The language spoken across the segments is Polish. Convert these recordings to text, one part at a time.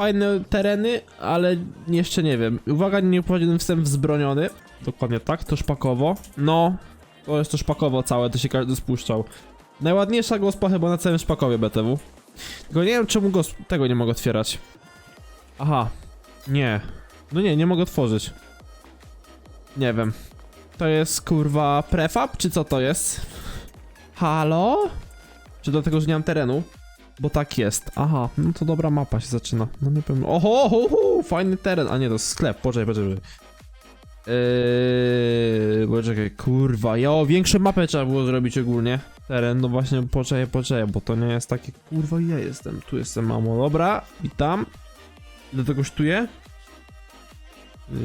fajne tereny, ale jeszcze nie wiem. Uwaga, nie powinienem wstęp wzbroniony. Dokładnie tak, to szpakowo. No, to jest to szpakowo całe, to się każdy spuszczał. Najładniejsza gospa chyba na całym szpakowie BTW. Tylko nie wiem czemu gosp tego nie mogę otwierać. Aha, nie. No nie, nie mogę otworzyć. Nie wiem. To jest kurwa prefab, czy co to jest? Halo? Czy dlatego, że nie mam terenu? Bo tak jest. Aha, no to dobra mapa się zaczyna. No nie. Oho, ho, ho, fajny teren. A nie, to sklep. Poczekaj, poczekaj. Yy, poczekaj, kurwa. Ja o większą mapę trzeba było zrobić ogólnie. Teren, no właśnie, poczekaj, poczekaj, bo to nie jest takie. Kurwa, ja jestem. Tu jestem, mamo. Dobra, i tam. Ile to kosztuje?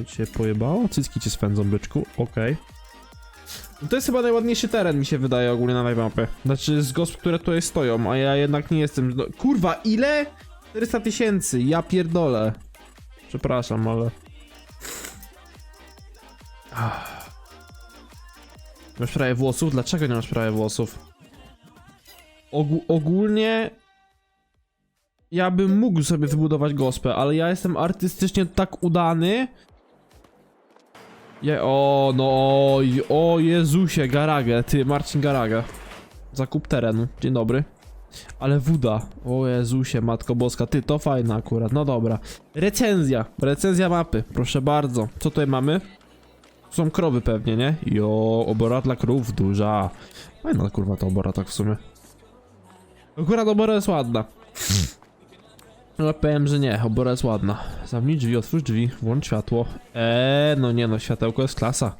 Cię pojebało? Cycki cię swędzą, byczku. Okej. No To jest chyba najładniejszy teren, mi się wydaje, ogólnie na mapie. Znaczy, z gosp, które tutaj stoją, a ja jednak nie jestem... No, kurwa, ile? 400 tysięcy, ja pierdolę. Przepraszam, ale... Masz prawie włosów? Dlaczego nie masz prawie włosów? Ogó ogólnie... Ja bym mógł sobie wybudować gospę, ale ja jestem artystycznie tak udany, je, o, no, oj, o Jezusie, Garagę, ty, Marcin Garagę. Zakup terenu, dzień dobry. Ale woda, o Jezusie, Matko Boska, ty, to fajne akurat, no dobra. Recenzja, recenzja mapy, proszę bardzo. Co tutaj mamy? Tu są krowy pewnie, nie? Jo, obora dla krów, duża. Fajna kurwa ta obora tak w sumie. Akurat obora jest ładna. No powiem, że nie, obora jest ładna. Zamknij drzwi, otwórz drzwi, włącz światło. Eee, no nie no, światełko jest klasa.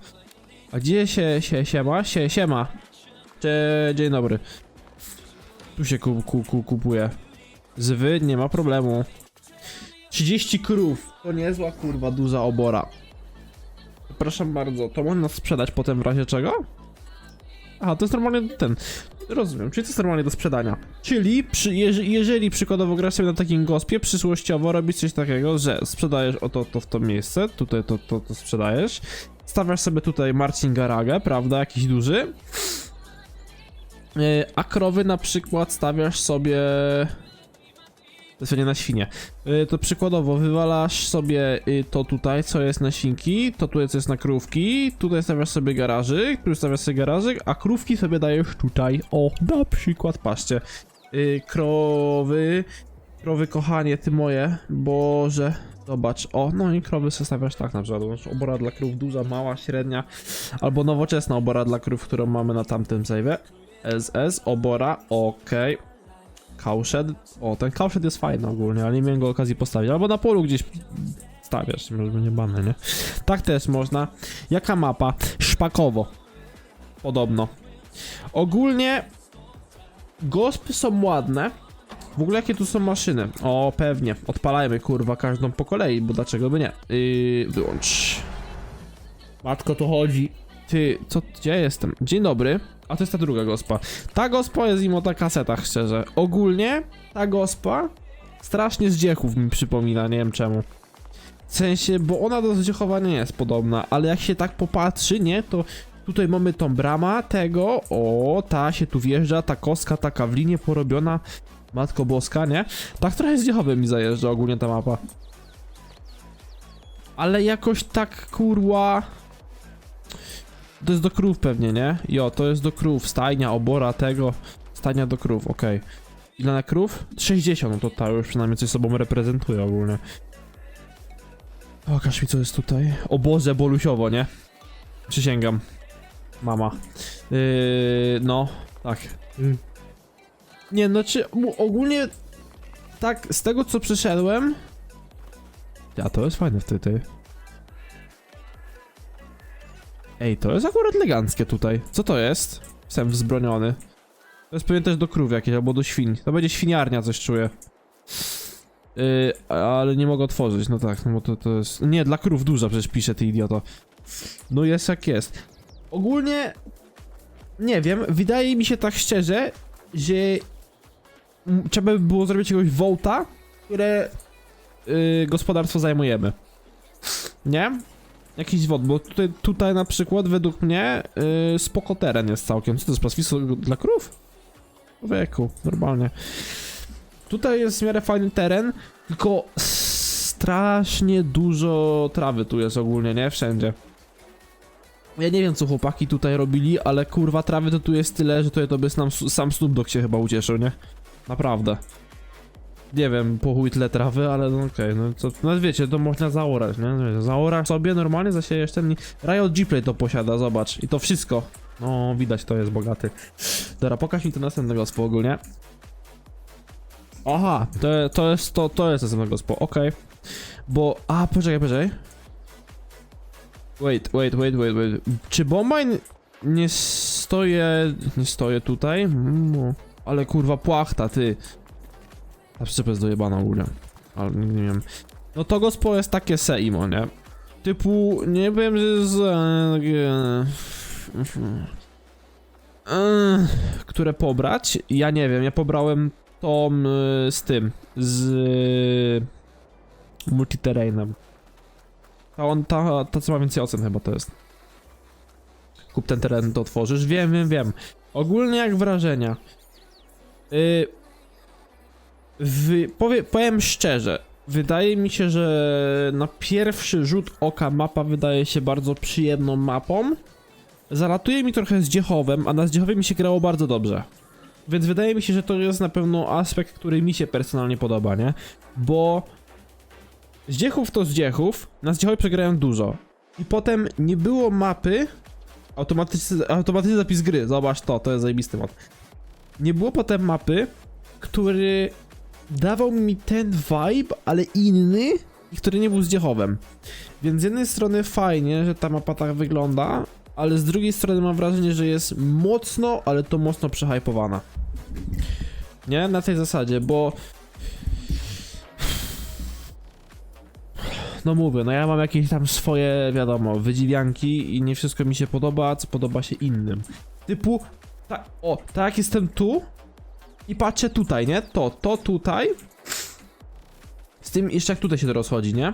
A gdzie się, się, siema? Się, siema. Cze, dzień dobry. Tu się ku, ku, ku, kupuje. Zwy, nie ma problemu. 30 krów. To niezła kurwa duża obora. Proszę bardzo, to można sprzedać potem w razie czego? Aha, to jest normalnie ten. Rozumiem, czyli to jest normalnie do sprzedania. Czyli przy, jeż, jeżeli przykładowo grasz sobie na takim gospie, przyszłościowo robisz coś takiego, że sprzedajesz oto to w to miejsce, tutaj to, to, to sprzedajesz, stawiasz sobie tutaj Marcin Garagę, prawda, jakiś duży, Yy, a krowy na przykład stawiasz sobie... To jest nie na świnie. Yy, to przykładowo wywalasz sobie yy, to tutaj, co jest na świnki, to tutaj co jest na krówki, tutaj stawiasz sobie garażyk, tu stawiasz sobie garażyk, a krówki sobie dajesz tutaj. O, na przykład, patrzcie. Yy, krowy, krowy kochanie, ty moje, boże. Zobacz, o, no i krowy stawiasz tak na przykład, obora dla krów duża, mała, średnia, albo nowoczesna obora dla krów, którą mamy na tamtym save'ie. SS, obora, okej. Cowshed. O, ten cowshed jest fajny ogólnie, ale nie miałem go okazji postawić. Albo na polu gdzieś stawiasz, może nie bane, nie? Tak też można. Jaka mapa? Szpakowo. Podobno. Ogólnie gospy są ładne. W ogóle jakie tu są maszyny? O, pewnie. Odpalajmy, kurwa, każdą po kolei, bo dlaczego by nie? Yy, wyłącz. Matko, to chodzi. Ty, co, gdzie ja jestem? Dzień dobry. A to jest ta druga gospa. Ta gospa jest im o ta kasetach, szczerze. Ogólnie ta gospa strasznie z dziechów mi przypomina, nie wiem czemu. W sensie, bo ona do zdziechowa nie jest podobna, ale jak się tak popatrzy, nie, to tutaj mamy tą brama tego, o, ta się tu wjeżdża, ta koska taka w linie porobiona, matko boska, nie? Tak trochę z dziechowym mi zajeżdża ogólnie ta mapa. Ale jakoś tak, kurwa... To jest do krów pewnie, nie? Jo, to jest do krów. Stajnia, obora tego. Stajnia do krów, okej. Ile na krów? 60, no to ta już przynajmniej coś sobą reprezentuje ogólnie. Pokaż mi co jest tutaj. O Boże, bolusiowo, nie? Przysięgam. Mama. Yy, no, tak. Yy. Nie, no czy ogólnie tak z tego co przeszedłem. Ja to jest fajne wtedy. Ej, to jest akurat eleganckie tutaj. Co to jest? Jestem wzbroniony. To jest pewnie też do krów jakieś, albo do świń. To będzie świniarnia, coś czuję. Yy, ale nie mogę otworzyć, no tak, no bo to, to jest... Nie, dla krów duża przecież pisze, ty idioto. No jest jak jest. Ogólnie... Nie wiem, wydaje mi się tak szczerze, że... Trzeba by było zrobić jakiegoś wołta, które... Yy, gospodarstwo zajmujemy. Nie? Jakiś wod, bo tutaj, tutaj na przykład według mnie yy, spoko teren jest całkiem. Co to jest pastwisko dla krów? Wieku, normalnie. Tutaj jest w miarę fajny teren, tylko strasznie dużo trawy tu jest ogólnie, nie? Wszędzie. Ja nie wiem co chłopaki tutaj robili, ale kurwa trawy to tu jest tyle, że tutaj to by sam, sam Snoop Dogg się chyba ucieszył, nie? Naprawdę. Nie wiem, po chuj tyle trawy, ale no okej, no co, no wiecie, to można zaorać, nie? No Zaorasz sobie, normalnie zasiejesz ten... Riot Gplay to posiada, zobacz, i to wszystko. No, widać, to jest bogaty. Dobra, pokaż mi to następnego gospo ogólnie. Aha, to, to jest to, to jest następnego gospo, okej. Bo, a, poczekaj, poczekaj. Wait, wait, wait, wait, wait. Czy Bombine nie stoję, nie stoję tutaj? Mm, ale kurwa płachta, ty. Ta przyczepa jest dojebana ogólnie. Ale nie, wiem. No to gospo jest takie seimo, nie? Typu, nie wiem, że z... e, e, które pobrać? Ja nie wiem, ja pobrałem tą e, z tym, z multiterrainem. Ta, on, ta, ta co ma więcej ocen chyba to jest. Kup ten teren, to otworzysz. Wiem, wiem, wiem. Ogólnie jak wrażenia. Yy, powie, powiem szczerze. Wydaje mi się, że na pierwszy rzut oka mapa wydaje się bardzo przyjemną mapą. Zalatuje mi trochę z Dziechowem, a na Zdziechowie mi się grało bardzo dobrze. Więc wydaje mi się, że to jest na pewno aspekt, który mi się personalnie podoba, nie? Bo Zdziechów to Zdziechów, na Zdziechowie przegrałem dużo. I potem nie było mapy, automatyczny, automatyczny zapis gry, zobacz to, to jest zajebisty mod. Nie było potem mapy, który dawał mi ten vibe, ale inny, który nie był Zdziechowem. Więc z jednej strony fajnie, że ta mapa tak wygląda, ale z drugiej strony mam wrażenie, że jest mocno, ale to mocno przehypowana. Nie? Na tej zasadzie, bo no mówię, no ja mam jakieś tam swoje, wiadomo, wydziwianki i nie wszystko mi się podoba, co podoba się innym. Typu, tak, o, tak jak jestem tu i patrzę tutaj, nie? To, to tutaj. Z tym jeszcze jak tutaj się to rozchodzi, nie?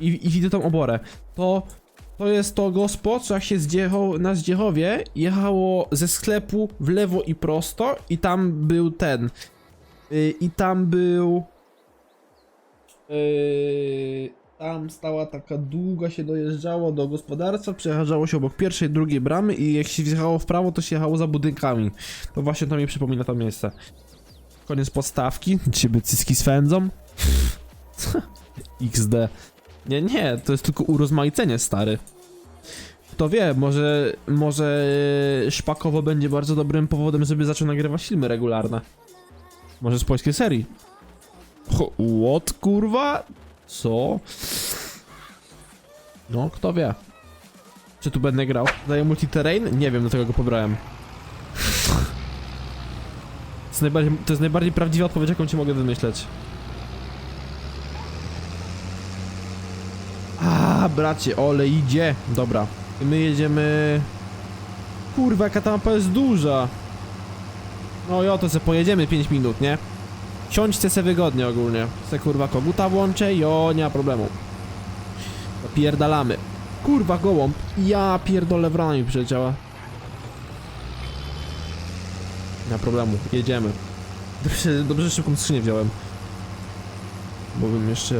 I, i widzę tą oborę. To, to jest to gospo, co jak się zdziecho, na Zdziechowie jechało ze sklepu w lewo i prosto i tam był ten. Yy, I tam był... Yy, tam stała taka długa, się dojeżdżało do gospodarstwa, przejeżdżało się obok pierwszej, drugiej bramy i jak się wjechało w prawo, to się jechało za budynkami. To właśnie to mi przypomina to miejsce. Koniec podstawki, ciebie cyski swędzą. XD. Nie, nie, to jest tylko urozmaicenie, stary. Kto wie, może, może Szpakowo będzie bardzo dobrym powodem, żeby zaczął nagrywać filmy regularne. Może z polskiej serii. What, kurwa? Co? No, kto wie. Czy tu będę grał? Daję multiterrain? Nie wiem, do tego go pobrałem. To jest najbardziej, to jest najbardziej prawdziwa odpowiedź, jaką ci mogę wymyśleć. A, bracie, ole idzie. Dobra, my jedziemy... Kurwa, jaka ta mapa jest duża. No i oto se pojedziemy 5 minut, nie? Siądźcie se wygodnie ogólnie. Se kurwa koguta włączę, jo, nie ma problemu. Napierdalamy. Kurwa gołąb. Ja pierdolę wrona mi przyleciała. Nie ma problemu, jedziemy. Dobrze, dobrze szybką skrzynię wziąłem. Bo bym jeszcze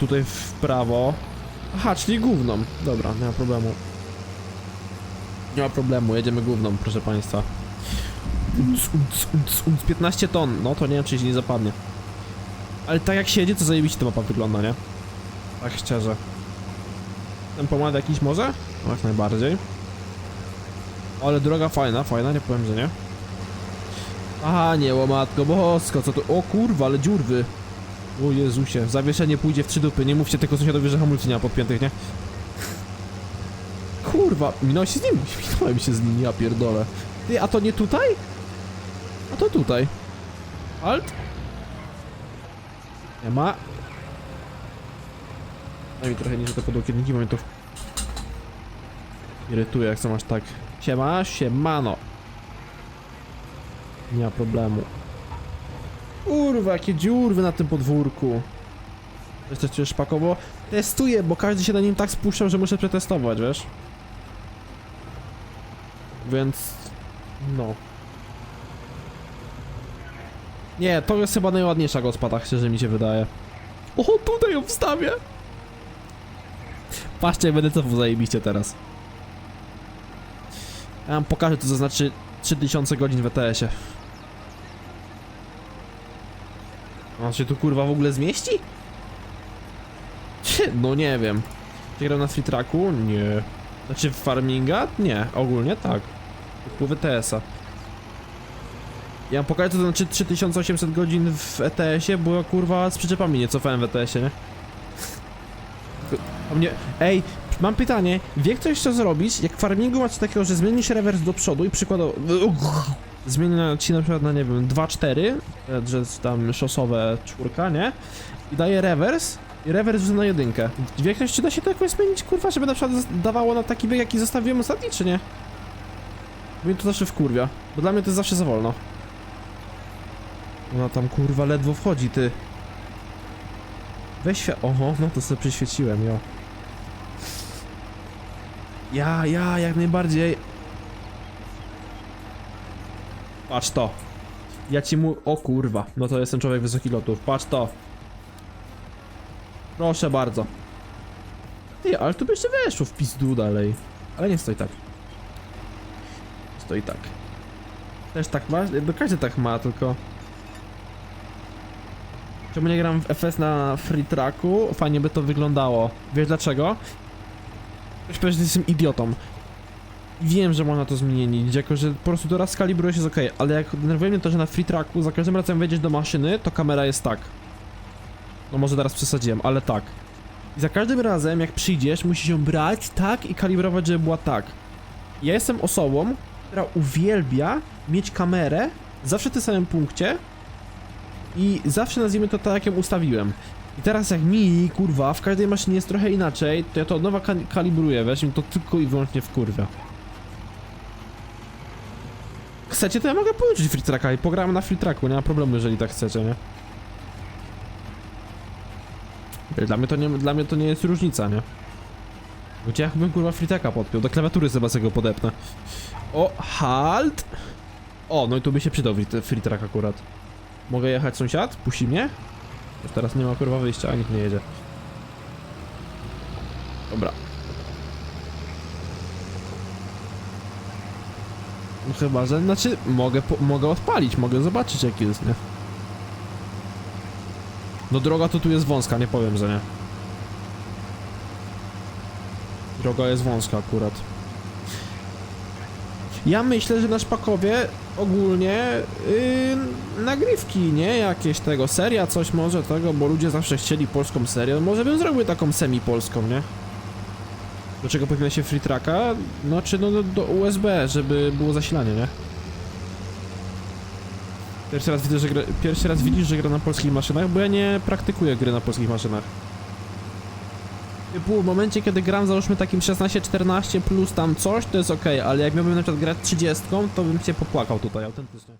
tutaj w prawo. Aha, czyli główną. Dobra, nie ma problemu. Nie ma problemu, jedziemy główną, proszę państwa. Unc, unc, unc, unc, 15 ton, no to nie wiem czy się nie zapadnie. Ale tak jak siedzie, to zajebiście ta mapa wygląda, nie? Tak szczerze. Ten pomad jakiś może? No, jak najbardziej. Ale droga fajna, fajna, nie powiem, że nie. Aha, nie, łomatko bosko, co to? O kurwa, ale dziurwy. O Jezusie, zawieszenie pójdzie w trzy dupy, nie mówcie tylko sąsiadowi, że hamulcy nie ma podpiętych, nie? Kurwa, minąłem się z nim, minąłem się z nim, ja pierdolę. Ty, a to nie tutaj? A to tutaj. Alt? Nie ma. Daj mi trochę niżej te podłokietniki, bo mnie to irytuje, jak są aż tak. Siema, siemano. Nie ma problemu. Kurwa, jakie dziurwy na tym podwórku. Jeszcze cię szpakowo. Testuję, bo każdy się na nim tak spuszczał, że muszę przetestować, wiesz? Więc... No. Nie, to jest chyba najładniejsza gospa, tak szczerze mi się wydaje. O, tutaj ją wstawię! Patrzcie, będę cofał zajebiście teraz. Ja wam pokażę, co to znaczy 3000 godzin w ETS-ie. On się tu kurwa w ogóle zmieści? No nie wiem. Czy gram na free tracku? Nie. Znaczy w farminga? Nie, ogólnie tak. Połowy TS-a. Ja wam pokażę, to znaczy 3800 godzin w ETS-ie, bo kurwa z przyczepami nie cofałem w ETS-ie, nie? A mnie... Ej, mam pytanie. Wie ktoś co zrobić, jak farmingu macie takiego, że zmienisz rewers do przodu i przykładowo... Zmieni ci na przykład na, nie wiem, 2-4, e, że tam szosowe czwórka, nie? I daje rewers i rewers na jedynkę. Wie ktoś, czy da się to jakoś zmienić, kurwa, żeby na przykład dawało na taki bieg, jaki zostawiłem ostatni, czy nie? Mnie to zawsze wkurwia, bo dla mnie to jest zawsze za wolno. Ona tam, kurwa, ledwo wchodzi, ty. Weź świat... Oho, no to sobie przyświeciłem, jo. Ja, ja, jak najbardziej. Patrz to. Ja ci mu... O kurwa, no to jestem człowiek wysokich lotów. Patrz to. Proszę bardzo. Ty, ale tu by jeszcze weszło w pizdu dalej. Ale nie stoi tak. Stoi tak. Też tak ma? Każdy tak ma, tylko... Czemu nie gram w FS na free tracku? Fajnie by to wyglądało. Wiesz dlaczego? Powie, że jestem idiotą. Wiem, że można to zmienić, jako że po prostu to raz skalibruje się jest ok, ale jak denerwuje mnie to, że na free tracku za każdym razem wejdziesz do maszyny, to kamera jest tak. No może teraz przesadziłem, ale tak. I za każdym razem jak przyjdziesz, musisz ją brać tak i kalibrować, żeby była tak. Ja jestem osobą, która uwielbia mieć kamerę zawsze w tym samym punkcie i zawsze nazwijmy to tak, ją ustawiłem. I teraz jak mi, kurwa, w każdej maszynie jest trochę inaczej, to ja to od nowa kal- kalibruję, i to tylko i wyłącznie wkurwia. Chcecie, to ja mogę połączyć free tracka i pogramy na free tracku, nie ma problemu, jeżeli tak chcecie, nie? Dla mnie to nie, dla mnie to nie jest różnica, nie? Gdzie ja bym kurwa free tracka podpiął, do klawiatury chyba sobie go podepnę. O, halt! O, no i tu by się przydał track akurat. Mogę jechać sąsiad? Puści mnie? Już teraz nie ma kurwa wyjścia, a nikt nie jedzie. Dobra. No chyba, że, znaczy, mogę, mogę odpalić, mogę zobaczyć jaki jest, nie? No droga to tu jest wąska, nie powiem, że nie. Droga jest wąska akurat. Ja myślę, że na Szpakowie ogólnie yy, nagrywki, nie? Jakieś tego, seria, coś może tego, bo ludzie zawsze chcieli polską serię. Może bym zrobił taką semi-polską, nie? Do czego powinna się free tracka? No, czy no do, do USB, żeby było zasilanie, nie? Pierwszy raz widzę, że gra, pierwszy raz widzisz, że gra na polskich maszynach, bo ja nie praktykuję gry na polskich maszynach. Typu w momencie, kiedy gram załóżmy takim 16-14 plus tam coś, to jest ok, ale jak miałbym na przykład grać 30, to bym się popłakał tutaj autentycznie.